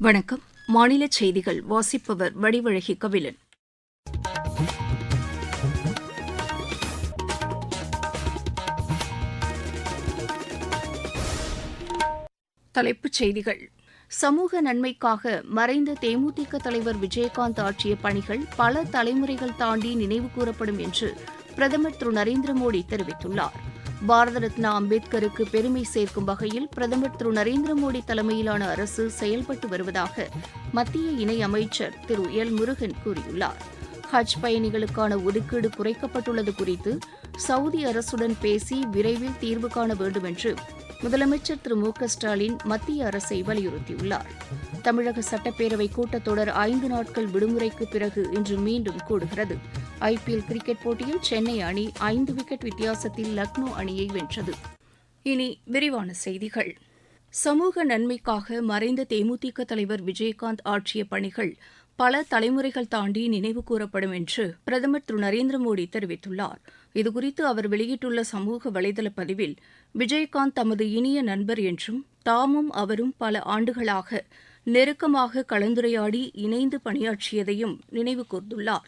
வணக்கம். மாநில செய்திகள் வாசிப்பவர் வடிவழகி கபிலன். தலைப்புச் செய்திகள். சமூக நன்மைக்காக மறைந்த தேமுதிக தலைவர் விஜயகாந்த் ஆற்றிய பணிகள் பல தலைமுறைகள் தாண்டி நினைவு கூறப்படும் என்று பிரதமர் திரு நரேந்திர மோடி தெரிவித்துள்ளார். பாரத ரத்னா அம்பேத்கருக்கு பெருமை சேர்க்கும் வகையில் பிரதமர் திரு நரேந்திர மோடி தலைமையிலான அரசு செயல்பட்டு வருவதாக மத்திய இணையமைச்சர் திரு எல் முருகன் கூறியுள்ளார். ஹஜ் பயணிகளுக்கான ஒதுக்கீடு குறைக்கப்பட்டுள்ளது குறித்து சவுதி அரசுடன் பேசி விரைவில் தீர்வு காண வேண்டும் என்று முதலமைச்சர் திரு மு க ஸ்டாலின் மத்திய அரசை வலியுறுத்தியுள்ளார். தமிழக சட்டப்பேரவை கூட்டத்தொடர் ஐந்து நாட்கள் விடுமுறைக்கு பிறகு இன்று மீண்டும் கூடுகிறது. ஐபிஎல் கிரிக்கெட் போட்டியில் சென்னை அணி ஐந்து விக்கெட் வித்தியாசத்தில் லக்னோ அணியை வென்றது. இனி விரிவான செய்திகள். சமூக நன்மைக்காக மறைந்த தேமுதிக தலைவர் விஜயகாந்த் ஆற்றிய பணிகள் பல தலைமுறைகள் தாண்டி நினைவு கூறப்படும் என்று பிரதமர் திரு நரேந்திர மோடி தெரிவித்துள்ளார். இதுகுறித்து அவர் வெளியிட்டுள்ள சமூக வலைதள பதிவில் விஜயகாந்த் தமது இனிய நண்பர் என்றும் தாமும் அவரும் பல ஆண்டுகளாக நெருக்கமாக கலந்துரையாடி இணைந்து பணியாற்றியதையும் நினைவு கூர்ந்துள்ளாா்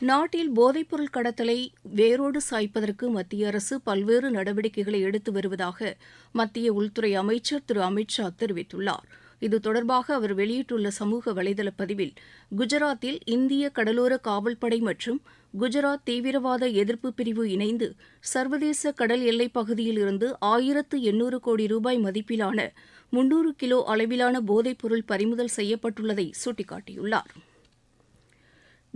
நாட்டில் போதைப்பொருள் கடத்தலை வேரோடு சாய்ப்பதற்கு மத்திய அரசு பல்வேறு நடவடிக்கைகளை எடுத்து வருவதாக மத்திய உள்துறை அமைச்சர் திரு அமித் ஷா தெரிவித்துள்ளார். இது தொடர்பாக அவர் வெளியிட்டுள்ள சமூக வலைதள பதிவில் குஜராத்தில் இந்திய கடலோர காவல்படை மற்றும் குஜராத் தீவிரவாத எதிர்ப்பு பிரிவு இணைந்து சர்வதேச கடல் எல்லைப் பகுதியில் இருந்து ஆயிரத்து எண்ணூறு கோடி ரூபாய் மதிப்பிலான முன்னூறு கிலோ அளவிலான போதைப்பொருள் பறிமுதல் செய்யப்பட்டுள்ளதை சுட்டிக்காட்டியுள்ளாா்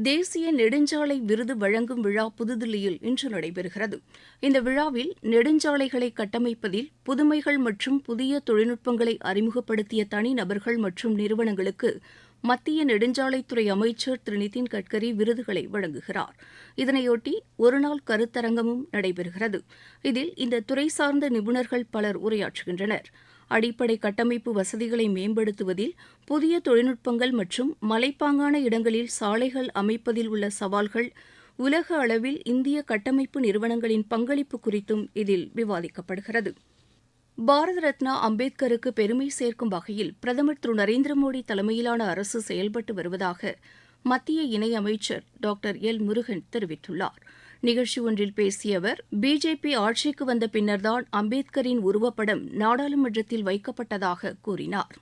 தேசிய நெடுஞ்சாலை விருது வழங்கும் விழா புதுதில்லியில் இன்று நடைபெறுகிறது. இந்த விழாவில் நெடுஞ்சாலைகளை கட்டமைப்பதில் புதுமைகள் மற்றும் புதிய தொழில்நுட்பங்களை அறிமுகப்படுத்திய தனிநபர்கள் மற்றும் நிறுவனங்களுக்கு மத்திய நெடுஞ்சாலைத்துறை அமைச்சர் திரு. நிதின் கட்கரி விருதுகளை வழங்குகிறார். இதனையொட்டி ஒருநாள் கருத்தரங்கமும் நடைபெறுகிறது. இதில் இந்த துறை சார்ந்த நிபுணர்கள் பலர் உரையாற்றுகின்றனர். அடிப்படை கட்டமைப்பு வசதிகளை மேம்படுத்துவதில் புதிய தொழில்நுட்பங்கள் மற்றும் மலைப்பாங்கான இடங்களில் சாலைகள் அமைப்பதில் உள்ள சவால்கள் உலக அளவில் இந்திய கட்டமைப்பு நிறுவனங்களின் பங்களிப்பு குறித்தும் இதில் விவாதிக்கப்படுகிறது. பாரத ரத்னா அம்பேத்கருக்கு பெருமை சேர்க்கும் வகையில் பிரதமர் திரு நரேந்திர மோடி தலைமையிலான அரசு செயல்பட்டு வருவதாக மத்திய இணையமைச்சர் டாக்டர் எல் முருகன் தெரிவித்துள்ளார். நிகழ்ச்சி ஒன்றில் பேசிய அவர் பிஜேபி ஆட்சிக்கு வந்த பின்னர்தான் அம்பேத்கரின் உருவப்படம் நாடாளுமன்றத்தில் வைக்கப்பட்டதாக கூறினார்.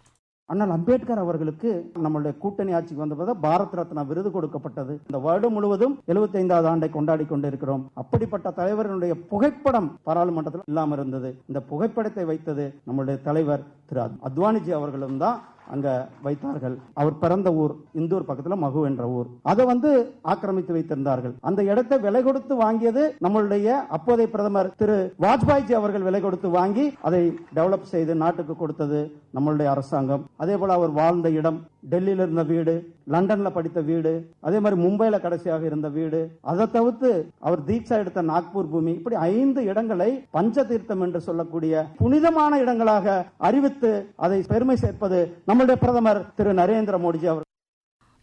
அண்ணல் அம்பேத்கர் அவர்களுக்கு நம்மளுடைய கூட்டணி ஆட்சிக்கு வந்தபோது பாரத் ரத்னா விருது கொடுக்கப்பட்டது. இந்த வருடம் முழுவதும் 75வது ஆண்டை கொண்டாடி கொண்டிருக்கிறோம். அப்படிப்பட்ட தலைவர்களுடைய புகைப்படம் பாராளுமன்றத்தில் இல்லாமல் இருந்தது. இந்த புகைப்படத்தை வைத்தது நம்மளுடைய தலைவர் திரு அத்வானிஜி அவர்களும் தான் அங்க வைத்தார்கள். அவர் பிறந்த ஊர் இந்தூர் பக்கத்துல மகு என்ற ஊர். அதை வந்து ஆக்கிரமித்து வைத்திருந்தார்கள். அந்த இடத்தை விலை கொடுத்து வாங்கியது நம்மளுடைய அப்போதைய பிரதமர் திரு வாஜ்பாய்ஜி அவர்கள் விலை கொடுத்து வாங்கி அதை டெவலப் செய்து நாட்டுக்கு கொடுத்தது நம்மளுடைய அரசாங்கம். அதே போல அவர் வாழ்ந்த இடம் டெல்லியில் இருந்த வீடு லண்டன்ல படித்த வீடு அதே மாதிரி மும்பைல கடைசியாக இருந்த வீடு. அதை தவிர்த்து அவர் தீட்சா எடுத்த நாக்பூர் பூமி இப்படி ஐந்து இடங்களை பஞ்ச தீர்த்தம் என்று சொல்லக்கூடிய புனிதமான இடங்களாக அறிவித்து அதை பெருமை சேர்ப்பது நம்முடைய பிரதமர் திரு நரேந்திர மோடிஜி அவர்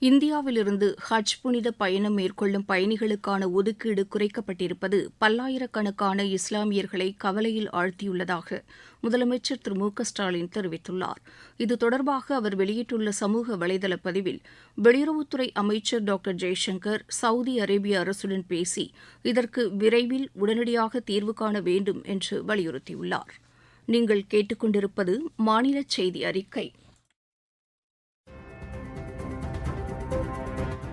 இந்தியாவிலிருந்து ஹஜ் புனித பயணம் மேற்கொள்ளும் பயணிகளுக்கான ஒதுக்கீடு குறைக்கப்பட்டிருப்பது பல்லாயிரக்கணக்கான இஸ்லாமியர்களை கவலையில் ஆழ்த்தியுள்ளதாக முதலமைச்சர் திரு மு க ஸ்டாலின் தெரிவித்துள்ளார். இது தொடர்பாக அவர் வெளியிட்டுள்ள சமூக வலைதள பதிவில் வெளியுறவுத்துறை அமைச்சர் டாக்டர் ஜெய்சங்கர் சவுதி அரேபிய அரசுடன் பேசி இதற்கு விரைவில் உடனடியாக தீர்வு காண வேண்டும் என்று வலியுறுத்தியுள்ளார். நீங்கள் கேட்டுக்கொண்டிருப்பது மாநில செய்தி அறிக்கை.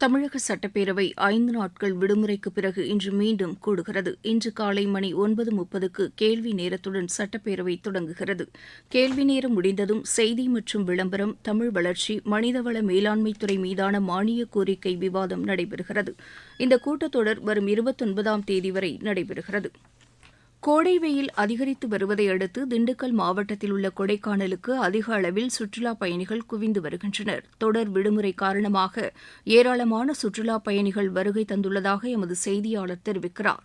தமிழக சட்டப்பேரவை ஐந்து நாட்கள் விடுமுறைக்கு பிறகு இன்று மீண்டும் கூடுகிறது. இன்று காலை மணி ஒன்பது முப்பதுக்கு கேள்வி நேரத்துடன் சட்டப்பேரவை தொடங்குகிறது. கேள்வி நேரம் முடிந்ததும் செய்தி மற்றும் விளம்பரம் தமிழ் வளர்ச்சி மனிதவள மேலாண்மைத்துறை மீதான மானிய கோரிக்கை விவாதம் நடைபெறுகிறது. இந்த கூட்டத்தொடர் வரும் இருபத்தொன்பதாம் தேதி வரை நடைபெறுகிறது. கோடை வெயில் அதிகரித்து வருவதை அடுத்து திண்டுக்கல் மாவட்டத்தில் உள்ள கொடைக்கானலுக்கு அதிக அளவில் சுற்றுலாப் பயணிகள் குவிந்து வருகின்றனர். தொடர் விடுமுறை காரணமாக ஏராளமான சுற்றுலாப் பயணிகள் வருகை தந்துள்ளதாக எமது செய்தியாளர் தெரிவிக்கிறாா்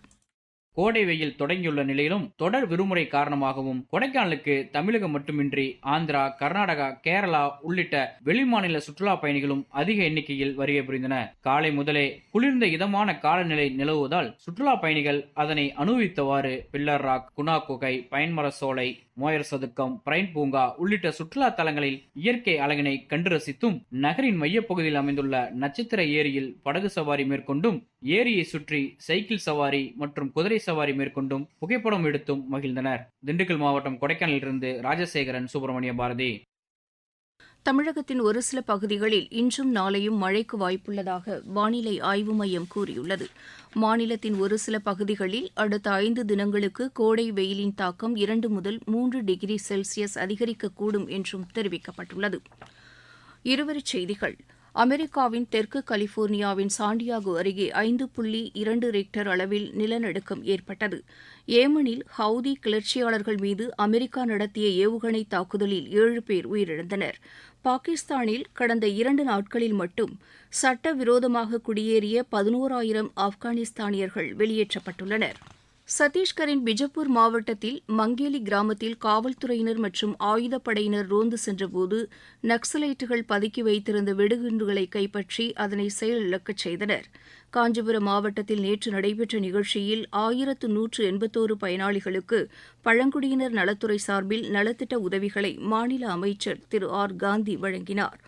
கோடை வெயில் தொடங்கியுள்ள நிலையிலும் தொடர் விடுமுறை காரணமாகவும் கொடைக்கானலுக்கு தமிழகம் மட்டுமின்றி ஆந்திரா கர்நாடகா கேரளா உள்ளிட்ட வெளிமாநில சுற்றுலா பயணிகளும் அதிக எண்ணிக்கையில் வருகை புரிந்தன காலை முதலே குளிர்ந்த இதமான காலநிலை நிலவுவதால் சுற்றுலா பயணிகள் அதனை அனுபவித்தவாறு பில்லர் ராக் குணா குகை பயன்மர சோலை மோயர் சதுக்கம் பிரைன் பூங்கா உள்ளிட்ட சுற்றுலா தலங்களில் இயற்கை அழகினை கண்டு ரசித்தும் நகரின் மையப்பகுதியில் அமைந்துள்ள நட்சத்திர ஏரியில் படகு சவாரி மேற்கொண்டும் ஏரியை சுற்றி சைக்கிள் சவாரி மற்றும் குதிரை சவாரி மேற்கொண்டும் புகைப்படம் எடுத்தும் மகிழ்ந்தனர். திண்டுக்கல் மாவட்டம் கொடைக்கானலிலிருந்து ராஜசேகரன் சுப்பிரமணிய பாரதி. தமிழகத்தின் ஒரு சில பகுதிகளில் இன்றும் நாளையும் மழைக்கு வாய்ப்புள்ளதாக வானிலை ஆய்வு மையம் கூறியுள்ளது. மாநிலத்தின் ஒரு சில பகுதிகளில் அடுத்த ஐந்து தினங்களுக்கு கோடை வெயிலின் தாக்கம் இரண்டு முதல் மூன்று டிகிரி செல்சியஸ் அதிகரிக்கக்கூடும் என்றும் தெரிவிக்கப்பட்டுள்ளது. இருவரிச் செய்திகள். அமெரிக்காவின் தெற்கு கலிபோர்னியாவின் சாண்டியாகோ அருகே ஐந்து புள்ளி இரண்டு ரிக்டர் அளவில் நிலநடுக்கம் ஏற்பட்டது. ஏமனில் ஹவுதி கிளர்ச்சியாளர்கள் மீது அமெரிக்கா நடத்திய ஏவுகணை தாக்குதலில் ஏழு பேர் உயிரிழந்தனர். பாகிஸ்தானில் கடந்த இரண்டு நாட்களில் மட்டும் சட்டவிரோதமாக குடியேறிய பதினோராயிரம் ஆப்கானிஸ்தானியர்கள் வெளியேற்றப்பட்டுள்ளனர். சத்தீஸ்கரின் பிஜப்பூர் மாவட்டத்தில் மங்கேலி கிராமத்தில் காவல்துறையினர் மற்றும் ஆயுதப்படையினர் ரோந்து சென்றபோது நக்சலைட்டுகள் பதுக்கி வைத்திருந்த வெடிகுண்டுகளை கைப்பற்றி அதனை செயலிழக்கச் செய்தனர். காஞ்சிபுரம் மாவட்டத்தில் நேற்று நடைபெற்ற நிகழ்ச்சியில் ஆயிரத்து நூற்று எண்பத்தோரு பயனாளிகளுக்கு பழங்குடியினர் நலத்துறை சார்பில் நலத்திட்ட உதவிகளை மாநில அமைச்சர் திரு ஆர் காந்தி வழங்கினார்.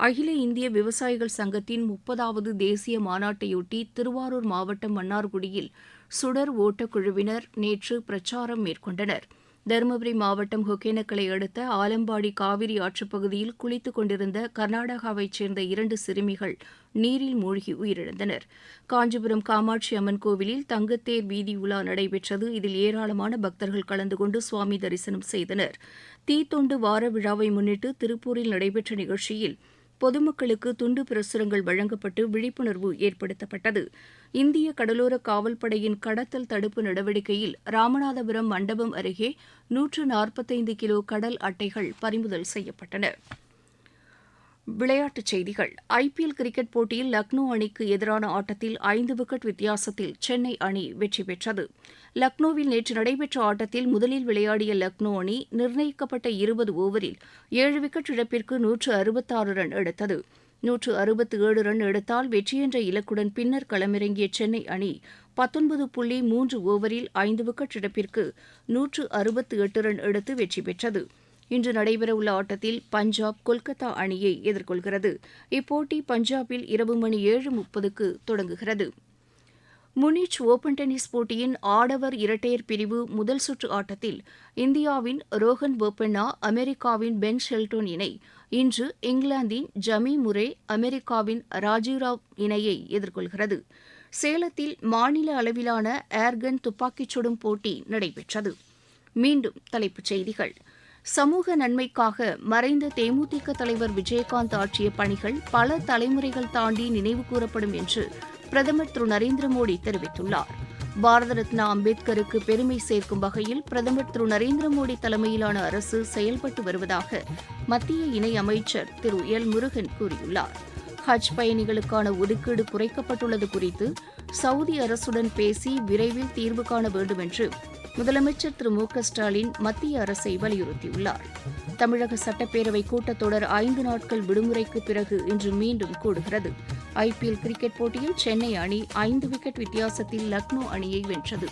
அகில இந்திய விவசாயிகள் சங்கத்தின் முப்பதாவது தேசிய மாநாட்டையொட்டி திருவாரூர் மாவட்டம் மன்னார்குடியில் சுடர் ஓட்டக் குழுவினர் நேற்று பிரச்சாரம் மேற்கொண்டனர். தருமபுரி மாவட்டம் ஒகேனக்கலை அடுத்த ஆலம்பாடி காவிரி ஆற்றுப்பகுதியில் குளித்துக் கொண்டிருந்த கர்நாடகாவைச் சேர்ந்த இரண்டு சிறுமிகள் நீரில் மூழ்கி உயிரிழந்தனர். காஞ்சிபுரம் காமாட்சி அம்மன் கோவிலில் தங்கத்தேர் வீதி உலா நடைபெற்றது. இதில் ஏராளமான பக்தர்கள் கலந்து கொண்டு சுவாமி தரிசனம் செய்தனர். தீத்தொண்டு வார விழாவை முன்னிட்டு திருப்பூரில் நடைபெற்ற நிகழ்ச்சியில் பொதுமக்களுக்கு துண்டு பிரசுரங்கள் வழங்கப்பட்டு விழிப்புணர்வு ஏற்படுத்தப்பட்டது. இந்திய கடலோர காவல்படையின் கடத்தல் தடுப்பு நடவடிக்கையில் ராமநாதபுரம் மண்டபம் அருகே நூற்று நாற்பத்தைந்து கிலோ கடல் அட்டைகள் பறிமுதல் செய்யப்பட்டன. விளையாட்டுச் செய்திகள். ஐபிஎல் கிரிக்கெட் போட்டியில் லக்னோ அணிக்கு எதிரான ஆட்டத்தில் ஐந்து விக்கெட் வித்தியாசத்தில் சென்னை அணி வெற்றி பெற்றது. லக்னோவில் நேற்று நடைபெற்ற ஆட்டத்தில் முதலில் விளையாடிய லக்னோ அணி நிர்ணயிக்கப்பட்ட இருபது ஓவரில் ஏழு விக்கெட் இழப்பிற்கு நூற்று அறுபத்தாறு ரன் எடுத்தது. நூற்று அறுபத்து ஏழு ரன் எடுத்தால் வெற்றி என்ற இலக்குடன் பின்னர் களமிறங்கிய சென்னை அணி பத்தொன்பது புள்ளி மூன்று ஓவரில் ஐந்து விக்கெட் இழப்பிற்கு நூற்று அறுபத்து எட்டு ரன் எடுத்து வெற்றி பெற்றது. இன்று நடைபெறவுள்ள ஆட்டத்தில் பஞ்சாப் கொல்கத்தா அணியை எதிர்கொள்கிறது. இப்போட்டி பஞ்சாபில் இரவு மணி ஏழு முப்பதுக்கு தொடங்குகிறது. முனிச் ஓபன் டென்னிஸ் போட்டியின் ஆடவர் இரட்டையர் பிரிவு முதல் சுற்று ஆட்டத்தில் இந்தியாவின் ரோஹன் போபண்ணா அமெரிக்காவின் பென் ஷெல்டோன் இணை இன்று இங்கிலாந்தின் ஜமி முரே அமெரிக்காவின் ராஜீவ்ராவ் இணையை எதிர்கொள்கிறது. சேலத்தில் மாநில அளவிலான ஏர்கன் துப்பாக்கிச் சுடும் போட்டி நடைபெற்றது. மீண்டும் தலைப்புச் செய்திகள். சமூக நன்மைக்காக மறைந்த தேமுதிக தலைவர் விஜயகாந்த் ஆற்றிய பணிகள் பல தலைமுறைகள் தாண்டி நினைவு கூறப்படும் என்று பிரதமர் திரு நரேந்திர மோடி தெரிவித்துள்ளார். பாரத ரத்னா அம்பேத்கருக்கு பெருமை சேர்க்கும் வகையில் பிரதமர் திரு நரேந்திர மோடி தலைமையிலான அரசு செயல்பட்டு வருவதாக மத்திய இணை அமைச்சர் திரு எல் முருகன் கூறியுள்ளார். ஹஜ் பயணிகளுக்கான ஒதுக்கீடு குறைக்கப்பட்டுள்ளது குறித்து சவுதி அரசுடன் பேசி விரைவில் தீர்வு காண வேண்டும் என்று முதலமைச்சர் திரு மு க ஸ்டாலின் மத்திய அரசை வலியுறுத்தியுள்ளார். தமிழக சட்டப்பேரவை கூட்டத்தொடர் ஐந்து நாட்கள் விடுமுறைக்கு பிறகு இன்று மீண்டும் கூடுகிறது. ஐபிஎல் கிரிக்கெட் போட்டியில் சென்னை அணி ஐந்து விக்கெட் வித்தியாசத்தில் லக்னோ அணியை வென்றது.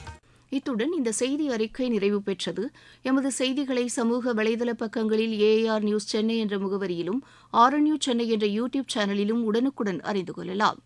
இத்துடன் இந்த செய்தி அறிக்கை நிறைவு பெற்றது. எமது செய்திகளை சமூக வலைதள பக்கங்களில் ஏஆர் நியூஸ் சென்னை என்ற முகவரியிலும் ஆர்என்யூ சென்னை என்ற யூடியூப் சேனலிலும் உடனுக்குடன் அறிந்து கொள்ளலாம்.